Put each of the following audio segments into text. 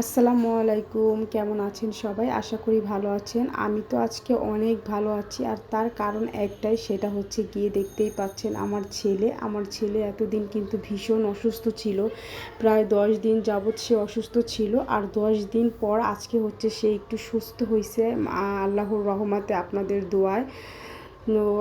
আসসালামু আলাইকুম, কেমন আছেন সবাই? আশা করি ভালো আছেন। আমি তো আজকে অনেক ভালো আছি আর তার কারণ একটাই, সেটা হচ্ছে গিয়ে দেখতেই পাচ্ছেন আমার ছেলে। আমার ছেলে এতদিন কিন্তু ভীষণ অসুস্থ ছিল। প্রায় দশ দিন যাবৎ সে অসুস্থ ছিল আর দশ দিন পর আজকে হচ্ছে সে একটু সুস্থ হয়েছে আল্লাহর রহমাতে আপনাদের দোয়ায়।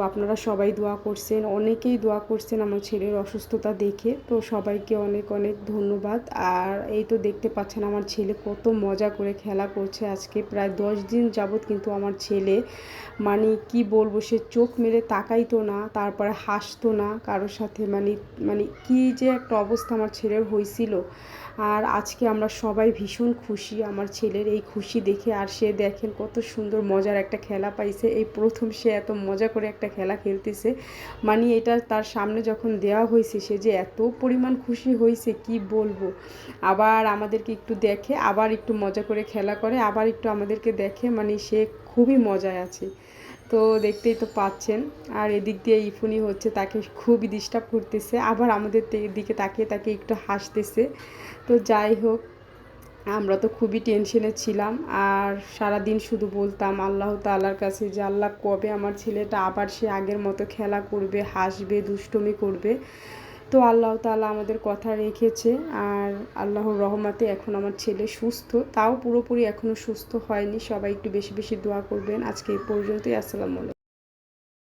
আপনারা সবাই দোয়া করছেন, অনেকেই দোয়া করছেন আমার ছেলের অসুস্থতা দেখে। তো সবাইকে অনেক অনেক ধন্যবাদ। আর এই তো দেখতে পাচ্ছেন আমার ছেলে কত মজা করে খেলা করছে আজকে। প্রায় দশ দিন যাবৎ কিন্তু আমার ছেলে মানে কি বলব, সে চোখ মেলে তাকাইতো না, তারপরে হাসতো না কারোর সাথে। মানে মানে কি যে একটা অবস্থা আমার ছেলের হয়েছিল আর আজকে আমরা সবাই ভীষণ খুশি আমার ছেলের এই খুশি দেখে। আর সে দেখেন কত সুন্দর মজার একটা খেলা পাইছে। এই প্রথম সে এত মজা করে একটা খেলা খেলতেছে। মানে এটা তার সামনে যখন দেওয়া হয়েছে, সে যে এত পরিমাণ খুশি হয়েছে, কি বলব? আবার আমাদেরকে একটু দেখে, আবার একটু মজা করে খেলা করে, আবার একটু আমাদেরকে দেখে মানে সে খুবই মজায় আছে। তো দেখতেই তো পাচ্ছেন। আর এদিক দিয়ে ইফুনি হচ্ছে, তাকে খুবই ডিস্টার্ব করতেছে। আবার আমাদের দিকে তাকিয়ে তাকে একটু হাসতেছে। তো যাই হোক আমরা তো খুবই টেনশনে ছিলাম। আর সারা দিন শুধু বলতাম, আল্লাহ তাল্লার কাছে যে, আল্লাহ কবে আমার ছেলেটা আবার সে আগের মতো খেলা করবে, হাসবে, দুষ্টমি করবে? তো আল্লাহ তালা আমাদের কথা রেখেছে। আর আল্লাহর রহমাতে এখন আমার ছেলে সুস্থ। তাও পুরোপুরি এখনও সুস্থ হয়নি। সবাই একটু বেশি বেশি দোয়া করবেন। আজকে এই পর্যন্তই। আসসালামু আলাইকুম।